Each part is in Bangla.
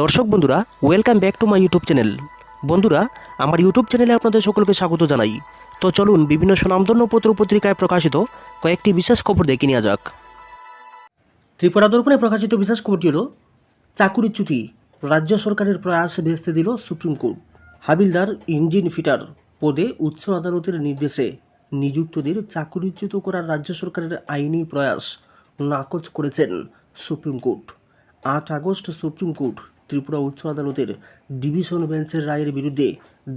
দর্শক বন্ধুরা welcome back to my YouTube channel বন্ধুরা, আমার ইউটিউব চ্যানেলে আপনাদের সকলকে স্বাগত জানাই। তো চলুন বিভিন্ন সুনামধন্য পত্র পত্রিকায় প্রকাশিত কয়েকটি বিশেষ খবর দেখে নেওয়া যাক। ত্রিপুরা দর্পণে প্রকাশিত বিশেষ খবরটি হল চাকুরিচ্যুতি রাজ্য সরকারের প্রয়াস ভেস্তে দিল সুপ্রিম কোর্ট। হাবিলদার ইঞ্জিন ফিটার পদে উচ্চ আদালতের নির্দেশে নিযুক্তদের চাকুরিচ্যুত করার রাজ্য সরকারের আইনি প্রয়াস নাকচ করেছেন সুপ্রিম কোর্ট। আট আগস্ট সুপ্রিম কোর্ট ত্রিপুরা উচ্চ আদালতের ডিভিশন বেঞ্চের রায়ের বিরুদ্ধে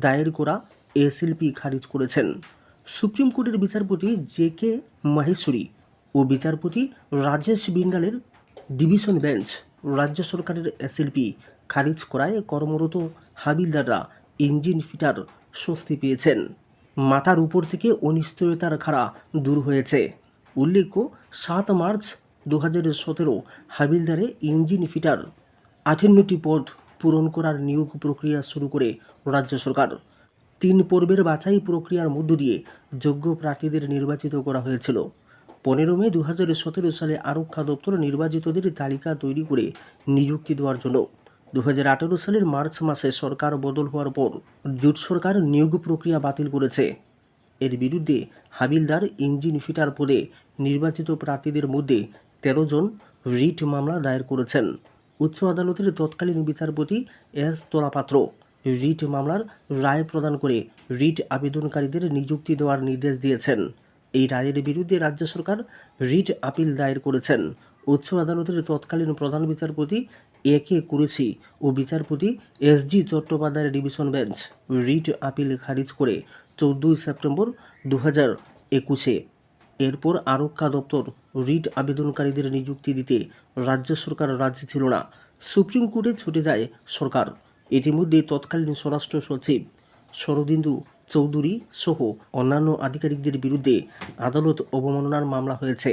দায়ের করা এসএলপি খারিজ করেছেন। সুপ্রিম কোর্টের বিচারপতি জে কে মাহেশ্বরী ও বিচারপতি রাজেশ বিন্দালের ডিভিশন বেঞ্চ রাজ্য সরকারের এসএলপি খারিজ করায় কর্মরত হাবিলদাররা ইঞ্জিন ফিটার স্বস্তি পেয়েছেন। মাথার উপর থেকে অনিশ্চয়তার খাড়া দূর হয়েছে। উল্লেখ্য, সাত মার্চ দু হাজার সতেরো হাবিলদারে ইঞ্জিন ফিটার আটান্নটি পদ পূরণ করার নিয়োগ প্রক্রিয়া শুরু করে রাজ্য সরকার। তিন পর্বের বাছাই প্রক্রিয়ার মধ্য দিয়ে যোগ্য প্রার্থীদের নির্বাচিত করা হয়েছিল। পনেরো মে দু সতেরো সালে আরক্ষা দপ্তর নির্বাচিতদের তালিকা তৈরি করে নিযুক্তি দেওয়ার জন্য। দু হাজার আঠেরো সালের মার্চ মাসে সরকার বদল হওয়ার পর জোট সরকার নিয়োগ প্রক্রিয়া বাতিল করেছে। এর বিরুদ্ধে হাবিলদার ইঞ্জিন ফিটার পদে নির্বাচিত প্রার্থীদের মধ্যে তেরো জন রিট মামলা দায়ের করেছেন। উচ্চ আদালতের তৎকালীন বিচারপতি এস তোলাপাত্র রিট মামলার রায় প্রদান করে রিট আবেদনকারীদের নিযুক্তি দেওয়ার নির্দেশ দিয়েছেন। এই রায়ের বিরুদ্ধে রাজ্য সরকার রিট আপিল দায়ের করেছেন। উচ্চ আদালতের তৎকালীন প্রধান বিচারপতি এ কে কুরেশি ও বিচারপতি এস জি চট্টোপাধ্যায়ের ডিভিশন বেঞ্চ রিট আপিল খারিজ করে চৌদ্দই সেপ্টেম্বর দু হাজার একুশে এরপর আরক্ষা দপ্তর রিট আবেদনকারীদের নিযুক্তি দিতে রাজ্য সরকার রাজি ছিল না। সুপ্রিম কোর্টে ছুটে যায় সরকার। ইতিমধ্যে তৎকালীন স্বরাষ্ট্র সচিব শরদিন্দু চৌধুরী সহ অন্যান্য আধিকারিকদের বিরুদ্ধে আদালত অবমাননার মামলা হয়েছে।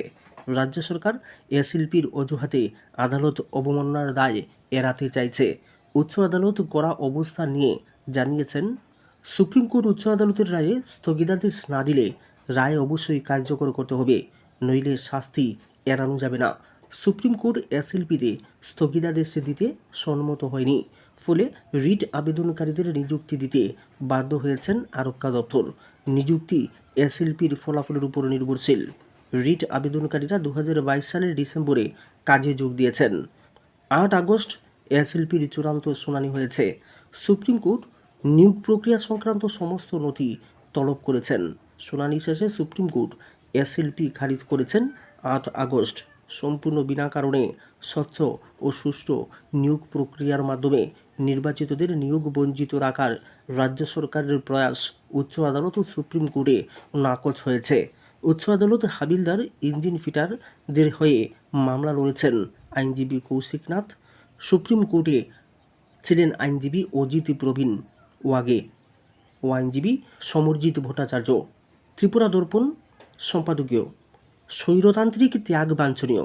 রাজ্য সরকার এসএলপির অজুহাতে আদালত অবমাননার দায় এড়াতে চাইছে। উচ্চ আদালত করা অবস্থা নিয়ে জানিয়েছেন, সুপ্রিম কোর্ট উচ্চ আদালতের রায়ে স্থগিতাদেশ না দিলে রায় অবশ্যই কার্যকর করতে হবে, নইলে শাস্তি এড়ানো যাবে না। সুপ্রিম কোর্ট এসএলপিতে স্থগিতাদেশ দিতে সম্মত হয়নি, ফলে রিট আবেদনকারীদের নিযুক্তি দিতে বাধ্য হয়েছেন আরক্ষা দপ্তর। নিযুক্তি এসএলপির ফলাফলের উপর নির্ভরশীল। রিট আবেদনকারীরা দু হাজার বাইশ সালের ডিসেম্বরে কাজে যোগ দিয়েছেন। আট আগস্ট এসএলপির চূড়ান্ত শুনানি হয়েছে। সুপ্রিম কোর্ট নিয়োগ প্রক্রিয়া সংক্রান্ত সমস্ত নথি তলব করেছেন। শুনানি শেষে সুপ্রিম কোর্ট এসএলপি খারিজ করেছেন আট আগস্ট। সম্পূর্ণ বিনা কারণে স্বচ্ছ ও সুষ্ঠু নিয়োগ প্রক্রিয়ার মাধ্যমে নির্বাচিতদের নিয়োগ বঞ্চিত রাখার রাজ্য সরকারের প্রয়াস উচ্চ আদালত ও সুপ্রিম কোর্টে নাকচ হয়েছে। উচ্চ আদালত হাবিলদার, ইঞ্জিন ফিটারদের হয়ে মামলা লড়েছেন আইনজীবী কৌশিকনাথ সুপ্রিম কোর্টে ছিলেন আইনজীবী অজিত প্রবীণ। ওয়াগে ও আইনজীবী সমরজিৎ ভট্টাচার্য। ত্রিপুরা দর্পণ, সম্পাদকীয়। স্বৈরতান্ত্রিক ত্যাগ বাঞ্ছনীয়।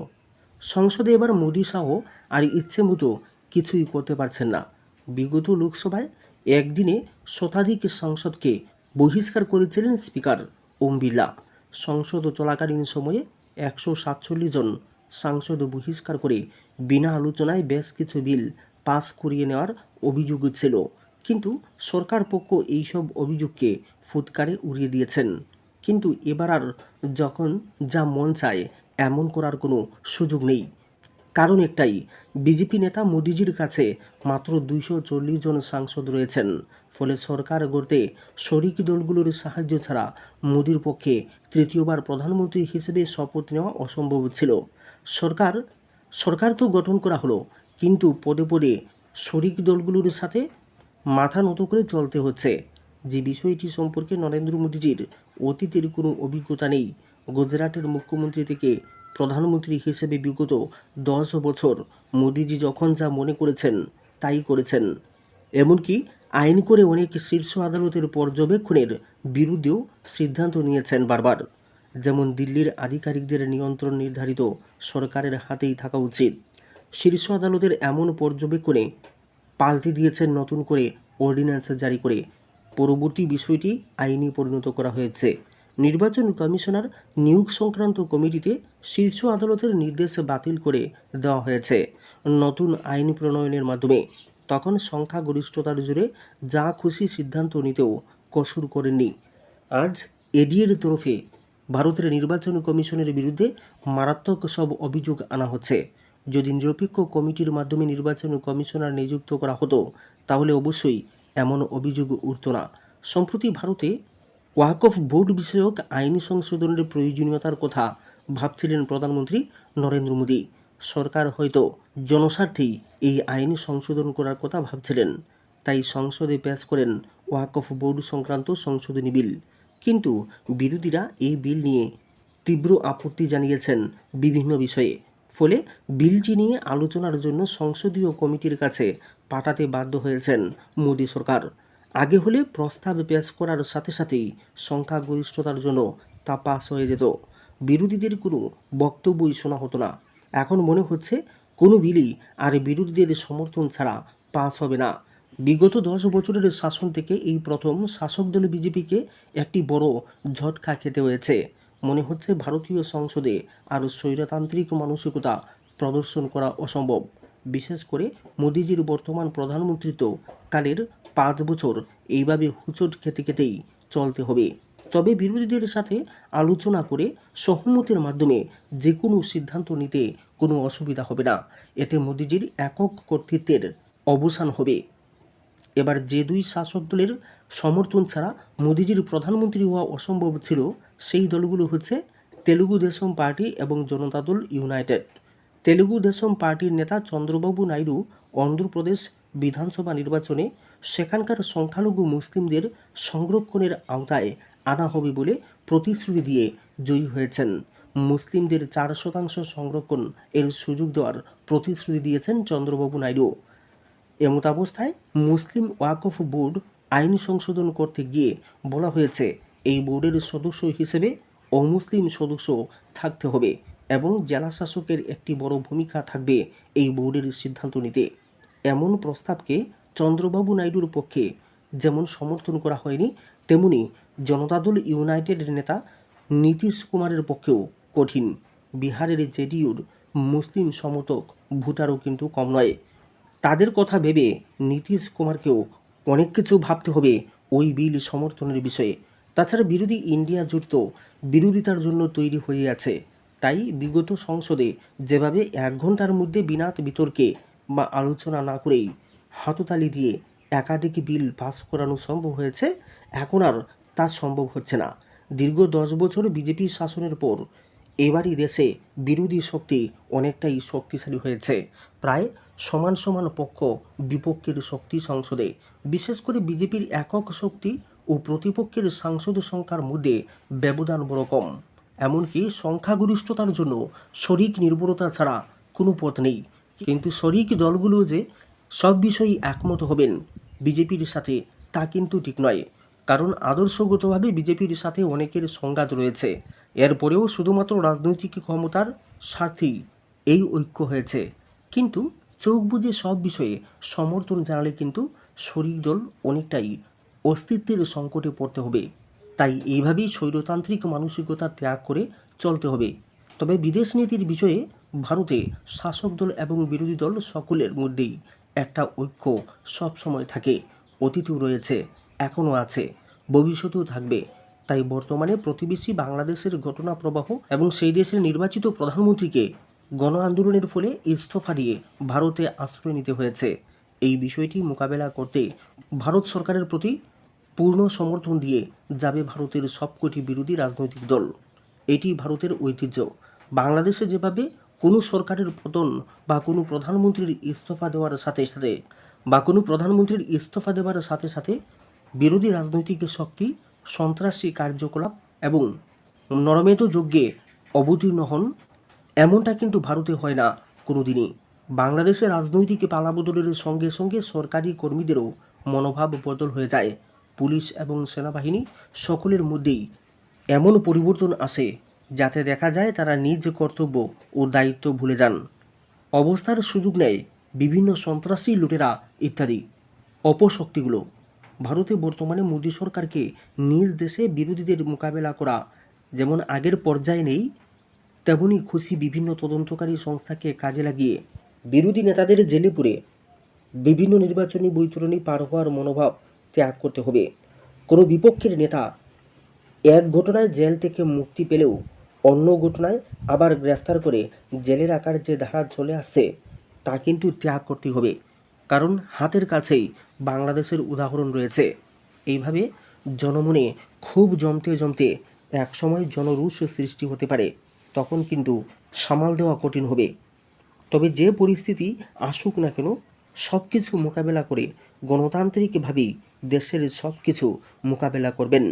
সংসদে এবার মোদী শাহ আর ইচ্ছে মতো কিছুই করতে পারছেন না। বিগত লোকসভায় একদিনে শতাধিক সাংসদকে বহিষ্কার করেছিলেন স্পিকার ওম বিড়লা। সংসদ চলাকালীন সময়ে একশো সাতচল্লিশ জন সাংসদ বহিষ্কার করে বিনা আলোচনায় বেশ কিছু বিল পাস করিয়ে নেওয়ার অভিযোগ ছিল। কিন্তু সরকার পক্ষ এইসব অভিযোগকে ফুৎকারে উড়িয়ে দিয়েছেন। কিন্তু এবার আর যখন যা মন চায়, এমন করার কোনো সুযোগ নেই। কারণ একটাই, বিজেপি নেতা মোদিজির কাছে মাত্র দুইশো চল্লিশ জন সাংসদ রয়েছেন। ফলে সরকার গড়তে শরিক দলগুলোর সাহায্য ছাড়া মোদির পক্ষে তৃতীয়বার প্রধানমন্ত্রী হিসেবে শপথ নেওয়া অসম্ভব ছিল। সরকার সরকার তো গঠন করা হলো, কিন্তু পদে পদে শরিক দলগুলোর সাথে মাথা নত করে চলতে হচ্ছে। যে বিষয়টি সম্পর্কে নরেন্দ্র মোদীজির অতীতের কোনো অভিজ্ঞতা নেই, গুজরাটের মুখ্যমন্ত্রী থেকে প্রধানমন্ত্রী হিসেবে বিগত দশ বছর মোদীজি যখন যা মনে করেছেন, তাই করেছেন। এমনকি আইন করে অনেক শীর্ষ আদালতের পর্যবেক্ষণের বিরুদ্ধেও সিদ্ধান্ত নিয়েছেন বারবার। যেমন দিল্লির আধিকারিকদের নিয়ন্ত্রণ নির্ধারিত সরকারের হাতেই থাকা উচিত। শীর্ষ আদালতের এমন পর্যবেক্ষণে পাল্টে দিয়েছেন নতুন করে অর্ডিন্যান্স জারি করে পরবর্তী বিষয়টি আইনি পরিণত করা হয়েছে। নির্বাচন কমিশনার নিয়োগ সংক্রান্ত কমিটিতে শীর্ষ আদালতের নির্দেশ বাতিল করে দেওয়া হয়েছে। নতুন আইন প্রণয়নের মাধ্যমে তখন সংখ্যাগরিষ্ঠতার জুড়ে যা খুশি সিদ্ধান্ত নিতেও কসুর করেননি। আজ এডিএর তরফে ভারতের নির্বাচন কমিশনের বিরুদ্ধে মারাত্মক সব অভিযোগ আনা হচ্ছে। যদি নিরপেক্ষ কমিটির মাধ্যমে নির্বাচন কমিশনার নিযুক্ত করা হতো, তাহলে অবশ্যই এমন অভিযোগ উঠত না। সম্প্রতি ভারতে ওয়াকফ বোর্ড বিষয়ক আইনি সংশোধনের প্রয়োজনীয়তার কথা ভাবছিলেন প্রধানমন্ত্রী নরেন্দ্র মোদী। সরকার হয়তো জনস্বার্থেই এই আইন সংশোধন করার কথা ভাবছিলেন। তাই সংসদে পেশ করেন ওয়াকফ বোর্ড সংক্রান্ত সংশোধনী বিল। কিন্তু বিরোধীরা এই বিল নিয়ে তীব্র আপত্তি জানিয়েছেন বিভিন্ন বিষয়ে। ফলে বিলটি নিয়ে আলোচনার জন্য সংসদীয় কমিটির কাছে পাঠাতে বাধ্য হয়েছেন মোদী সরকার। আগে হলে প্রস্তাব পেশ করার সাথে সাথেই সংখ্যাগরিষ্ঠতার জন্য তা পাস হয়ে যেত। বিরোধীদের কোনো বক্তব্যই শোনা হতো না। এখন মনে হচ্ছে কোনো বিলই আর বিরোধীদের সমর্থন ছাড়া পাস হবে না। বিগত দশ বছরের শাসন থেকে এই প্রথম শাসক দল বিজেপিকে একটি বড় ঝটকা খেতে হয়েছে। মনে হচ্ছে ভারতীয় সংসদে আরও স্বৈরতান্ত্রিক মানসিকতা প্রদর্শন করা অসম্ভব। বিশেষ করে মোদিজির বর্তমান প্রধানমন্ত্রিত্ব কালের পাঁচ বছর, এইভাবে হুচট খেতে খেতেই চলতে হবে। তবে বিরোধীদের সাথে আলোচনা করে সহমতের মাধ্যমে যে কোনো সিদ্ধান্ত নিতে কোনো অসুবিধা হবে না। এতে মোদিজির একক কর্তৃত্বের অবসান হবে। এবার যে দুই শাসক দলের সমর্থন ছাড়া মোদিজির প্রধানমন্ত্রী হওয়া অসম্ভব ছিল। সেই দলগুলো হচ্ছে তেলুগু দেশম পার্টি এবং জনতা দল ইউনাইটেড। তেলুগু দেশম পার্টির নেতা চন্দ্রবাবু নাইডু অন্ধ্রপ্রদেশ বিধানসভা নির্বাচনে সেখানকার সংখ্যালঘু মুসলিমদের সংরক্ষণের আওতায় আনা হবে বলে প্রতিশ্রুতি দিয়ে জয়ী হয়েছেন। মুসলিমদের চার শতাংশ সংরক্ষণ এর সুযোগ দেওয়ার প্রতিশ্রুতি দিয়েছেন চন্দ্রবাবু নাইডু। এমতাবস্থায় মুসলিম ওয়াকফ বোর্ড আইন সংশোধন করতে গিয়ে বলা হয়েছে, এই বোর্ডের সদস্য হিসেবে অমুসলিম সদস্য থাকতে হবে এবং জেলা শাসকের একটি বড় ভূমিকা থাকবে এই বোর্ডের সিদ্ধান্ত নিতে। এমন প্রস্তাবকে চন্দ্রবাবু নাইডুর পক্ষে যেমন সমর্থন করা হয়নি, তেমনি জনতাদল ইউনাইটেড নেতা নীতিশ কুমারের পক্ষেও কঠিন। বিহারের জেডিউর মুসলিম সমর্থক ভোটারও কিন্তু কম নয়। তাদের কথা ভেবে নীতিশ কুমারকেও অনেক কিছু ভাবতে হবে ওই বিল সমর্থনের বিষয়ে। তাছাড়া বিরোধী ইন্ডিয়া জোট তো বিরোধিতার জন্য তৈরি হয়ে আছে। তাই বিগত সংসদে যেভাবে এক ঘণ্টার মধ্যে বিনাত বিতর্কে বা আলোচনা না করেই হাততালি দিয়ে একাধিক বিল পাস করানো সম্ভব হয়েছে, এখন আর তা সম্ভব হচ্ছে না। দীর্ঘ দশ বছর বিজেপি শাসনের পর এবারই দেশে বিরোধী শক্তি অনেকটাই শক্তিশালী হয়েছে। প্রায় সমান সমান পক্ষ বিপক্ষের শক্তি সংসদে, বিশেষ করে বিজেপির একক শক্তি ও প্রতিপক্ষের সাংসদ সংখ্যার মধ্যে ব্যবধান বড় কম। এমনকি সংখ্যাগরিষ্ঠতার জন্য শরিক নির্ভরতা ছাড়া কোনো পথ নেই। কিন্তু শরিক দলগুলো যে সব বিষয়েই একমত হবেন বিজেপির সাথে, তা কিন্তু ঠিক নয়। কারণ আদর্শগতভাবে বিজেপির সাথে অনেকের সংঘাত রয়েছে। এরপরেও শুধুমাত্র রাজনৈতিক ক্ষমতার স্বার্থেই এই ঐক্য হয়েছে। কিন্তু চোখ বুঝে সব বিষয়ে সমর্থন জানালে কিন্তু শরিক দল অনেকটাই অস্তিত্বের সংকটে পড়তে হবে। তাই এইভাবেই স্বৈরতান্ত্রিক মানসিকতা ত্যাগ করে চলতে হবে। তবে বিদেশ নীতির বিষয়ে ভারতে শাসক দল এবং বিরোধী দল সকলের মধ্যেই একটা ঐক্য সবসময় থাকে, অতীতেও রয়েছে, এখনও আছে, ভবিষ্যতেও থাকবে। তাই বর্তমানে প্রতিবেশী বাংলাদেশের ঘটনা প্রবাহ এবং সেই দেশের নির্বাচিত প্রধানমন্ত্রীকে গণ আন্দোলনের ফলে ইস্তফা দিয়ে ভারতে আশ্রয় নিতে হয়েছে। এই বিষয়টি মোকাবেলা করতে ভারত সরকারের প্রতি পূর্ণ সমর্থন দিয়ে যাবে ভারতের সবকটি বিরোধী রাজনৈতিক দল। এটি ভারতের ঐতিহ্য। বাংলাদেশে যেভাবে কোনো সরকারের পতন বা কোনো প্রধানমন্ত্রীর ইস্তফা দেওয়ার সাথে সাথে বা কোনো প্রধানমন্ত্রীর ইস্তফা দেওয়ার সাথে সাথে বিরোধী রাজনৈতিক শক্তি সন্ত্রাসী কার্যকলাপ এবং নরমেদ যজ্ঞে অবতীর্ণ হন, এমনটা কিন্তু ভারতে হয় না কোনোদিনই। বাংলাদেশে রাজনৈতিক পালাবদলের সঙ্গে সঙ্গে সরকারি কর্মীদেরও মনোভাব বদল হয়ে যায়। পুলিশ এবং সেনাবাহিনী সকলের মধ্যেই এমন পরিবর্তন আসে যাতে দেখা যায় তারা নিজ কর্তব্য ও দায়িত্ব ভুলে যান। অবস্থার সুযোগ নেয় বিভিন্ন সন্ত্রাসী লুটেরা ইত্যাদি। অপশক্তিগুলো ভারতে বর্তমানে মোদী সরকারকে নিজ দেশে বিরোধীদের মোকাবেলা করা, যেমন আগের পর্যায়ে নেই তেমনই খুশি বিভিন্ন তদন্তকারী সংস্থাকে কাজে লাগিয়ে বিরোধী নেতাদের জেলে পুরে বিভিন্ন নির্বাচনী বৈতরণী পার হওয়ার মনোভাব ত্যাগ করতে হবে। কোনো বিপক্ষের নেতা এক ঘটনায় জেল থেকে মুক্তি পেলেও অন্য ঘটনায় আবার গ্রেফতার করে জেলে রাখার যে ধারা চলে আসছে, তা কিন্তু ত্যাগ করতে হবে। কারণ হাতের কাছেই বাংলাদেশের উদাহরণ রয়েছে। এইভাবে জনমনে খুব জমতে জমতে একসময় জনরুষ সৃষ্টি হতে পারে, তখন কিন্তু সামাল দেওয়া কঠিন হবে। তবে যে পরিস্থিতি আসুক না কেন সব কিছু মোকাবেলা করে গণতান্ত্রিকভাবেই দেশের সব কিছু মোকাবেলা করবেন।